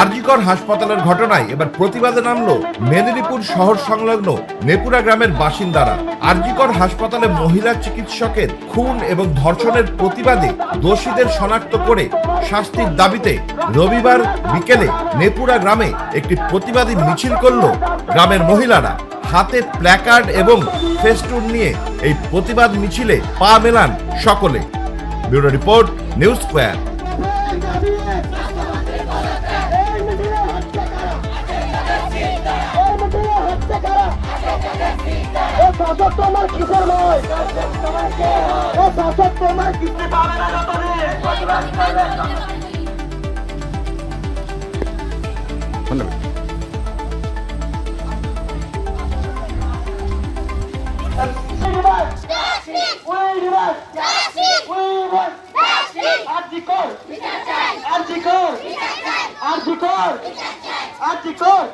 আরজিকর হাসপাতালের ঘটনায় এবার প্রতিবাদে নামলো মেদিনীপুর শহর সংলগ্ন নেপুরা গ্রামের বাসিন্দারা। আরজিকর হাসপাতালে মহিলা চিকিৎসকের খুন এবং ধর্ষণের প্রতিবাদে দোষীদের শনাক্ত করে শাস্তির দাবিতে রবিবার বিকেলে নেপুরা গ্রামে একটি প্রতিবাদী মিছিল করল গ্রামের মহিলারা। হাতে প্ল্যাকার্ড এবং ফেস্টুন নিয়ে এই প্রতিবাদ মিছিলে পা মেলান সকলে। Bureau report news square. কিসের শাসক তোমার কিসে পাবে না যতদিন আজিকর আজিকর আজিকর আজিকর